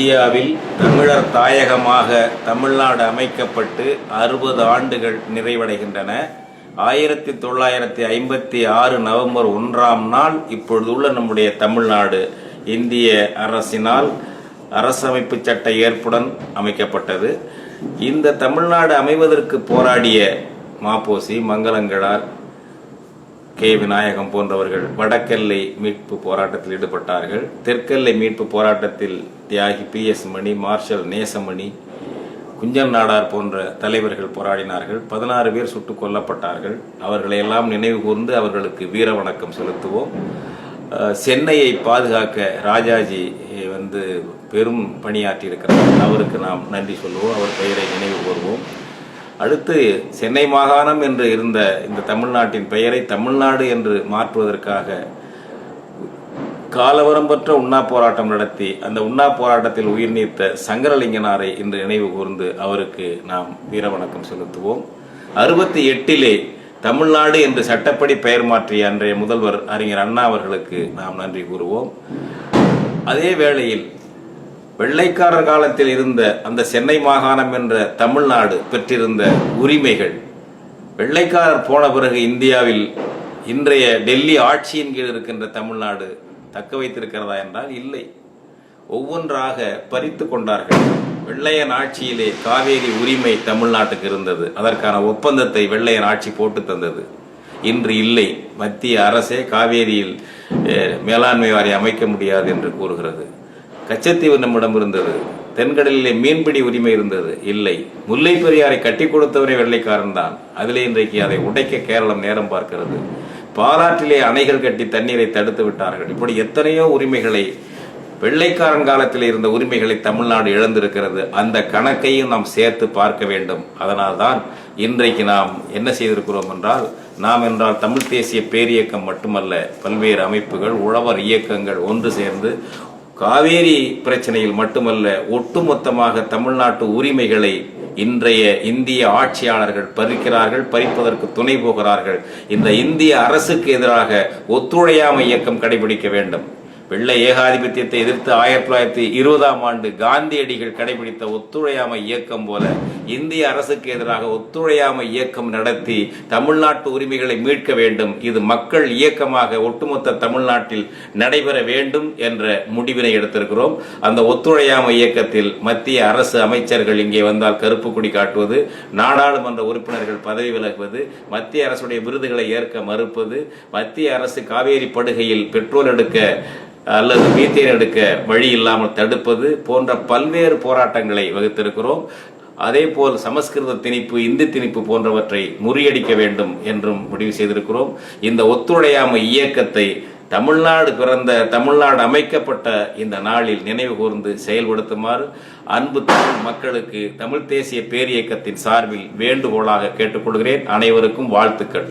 இந்தியாவில் தமிழர் தாயகமாக தமிழ்நாடு அமைக்கப்பட்டு அறுபது ஆண்டுகள் நிறைவடைகின்றன. ஆயிரத்தி தொள்ளாயிரத்தி ஐம்பத்தி ஆறு நவம்பர் ஒன்றாம் நாள் இப்பொழுதுள்ள நம்முடைய தமிழ்நாடு இந்திய அரசினால் அரசமைப்பு சட்ட ஏற்புடன் அமைக்கப்பட்டது. இந்த தமிழ்நாடு அமைவதற்கு போராடிய மாப்போசி மங்களங்களார் கே விநாயகம் போன்றவர்கள் வடக்கெல்லை மீட்பு போராட்டத்தில் ஈடுபட்டார்கள். தெற்கெல்லை மீட்பு போராட்டத்தில் தியாகி P S Mani marshal Nesamani Kunjal Nadar போன்ற தலைவர்கள் போராடினார்கள். பதினாறு பேர் சுட்டுக் கொல்லப்பட்டார்கள். அவர்களையெல்லாம் நினைவு கூர்ந்து அவர்களுக்கு வீர வணக்கம் செலுத்துவோம். சென்னையை பாதுகாக்க ராஜாஜி வந்து பெரும் பணியாற்றியிருக்கிறார். அவருக்கு நாம் நன்றி சொல்லுவோம். அவர் பெயரை நினைவு கூறுவோம் அடுத்து சென்னை மாகாணம் என்று இருந்த இந்த தமிழ்நாட்டின் பெயரை தமிழ்நாடு என்று மாற்றுவதற்காக காலவரம்பற்ற உண்ணா போராட்டம் நடத்தி அந்த உண்ணா போராட்டத்தில் உயிர் நீத்த சங்கரலிங்கனாரை இன்று நினைவு கூர்ந்து அவருக்கு நாம் வீரவணக்கம் செலுத்துவோம். அறுபத்தி எட்டிலே தமிழ்நாடு என்று சட்டப்படி பெயர் மாற்றிய அன்றைய முதல்வர் அறிஞர் அண்ணா அவர்களுக்கு நாம் நன்றி கூறுவோம். அதே வேளையில் வெள்ளைக்காரர் காலத்தில் இருந்த அந்த சென்னை மாகாணம் என்ற தமிழ்நாடு பெற்றிருந்த உரிமைகள். வெள்ளைக்காரர் போன பிறகு இந்தியாவில் இன்றைய டெல்லி ஆட்சியின் கீழ் இருக்கின்ற தமிழ்நாடு தக்க வைத்திருக்கிறதா என்றால் இல்லை. ஒவ்வொன்றாக பறித்து கொண்டார்கள். வெள்ளையன் ஆட்சியிலே காவேரி உரிமை தமிழ்நாட்டுக்கு இருந்தது. அதற்கான ஒப்பந்தத்தை வெள்ளையன் ஆட்சி போட்டு தந்தது. இன்று இல்லை. மத்திய அரசே காவேரியில் மேலாண்மை வாரி அமைக்க முடியாது என்று கூறுகிறது. கச்சத்தீவு நம்மிடம் இருந்தது. தென்கடலிலே மீன்பிடி உரிமை இருந்தது. இல்லை. முல்லை பெரியாரை கட்டி கொடுத்தவரே வெள்ளைக்காரன் தான். அதிலே இன்றைக்கு அதை உடைக்க கேரளம் நேரம் பார்க்கிறது. பாலாற்றிலே அணைகள் கட்டி தண்ணீரை தடுத்து விட்டார்கள். இப்படி எத்தனையோ உரிமைகளை வெள்ளைக்காரன் காலத்தில் இருந்த உரிமைகளை தமிழ்நாடு இழந்திருக்கிறது. அந்த கணக்கையும் நாம் சேர்த்து பார்க்க வேண்டும். அதனால்தான் இன்றைக்கு நாம் என்ன செய்திருக்கிறோம் என்றால் நாம் என்றால் தமிழ் தேசிய பேரியக்கம் மட்டுமல்ல பல்வேறு அமைப்புகள் உழவர் இயக்கங்கள் ஒன்று சேர்ந்து காவேரி பிரச்சனையில் மட்டுமல்ல ஒட்டுமொத்தமாக தமிழ்நாட்டு உரிமைகளை இன்றைய இந்திய ஆட்சியாளர்கள் பறிக்கிறார்கள் பறிப்பதற்கு துணை போகிறார்கள். இந்த இந்திய அரசுக்கு எதிராக ஒத்துழையாமை இயக்கம் கடைபிடிக்க வேண்டும். வெள்ளை ஏகாதிபத்தியத்தை எதிர்த்து ஆயிரத்தி தொள்ளாயிரத்தி இருபதாம் ஆண்டு காந்தியடிகள் கடைபிடித்த ஒத்துழையாமை இயக்கம் போல இந்திய அரசுக்கு எதிராக ஒத்துழையாமை இயக்கம் நடத்தி தமிழ்நாட்டு உரிமைகளை மீட்க வேண்டும். இது மக்கள் இயக்கமாக ஒட்டுமொத்த தமிழ்நாட்டில் நடைபெற வேண்டும் என்ற முடிவினை எடுத்திருக்கிறோம். அந்த ஒத்துழையாமை இயக்கத்தில் மத்திய அரசு அமைச்சர்கள் இங்கே வந்தால் கருப்பு கொடி காட்டுவது நாடாளுமன்ற உறுப்பினர்கள் பதவி விலகுவது மத்திய அரசுடைய விருதுகளை ஏற்க மறுப்பது மத்திய அரசு காவேரி படுகையில் பெட்ரோல் எடுக்க அல்லது மீத்தேன் எடுக்க வழி இல்லாமல் தடுப்பது போன்ற பல்வேறு போராட்டங்களை வகுத்திருக்கிறோம். அதேபோல் சமஸ்கிருத திணிப்பு இந்து திணிப்பு போன்றவற்றை முறியடிக்க வேண்டும் என்றும் முடிவு செய்திருக்கிறோம். இந்த ஒத்துழையாமை இயக்கத்தை தமிழ்நாடு பிறந்த தமிழ்நாடு அமைக்கப்பட்ட இந்த நாளில் நினைவு கூர்ந்து செயல்படுத்துமாறு அன்பு தமிழ் மக்களுக்கு தமிழ் தேசிய பேரியக்கத்தின் சார்பில் வேண்டுகோளாக கேட்டுக்கொள்கிறேன். அனைவருக்கும் வாழ்த்துக்கள்.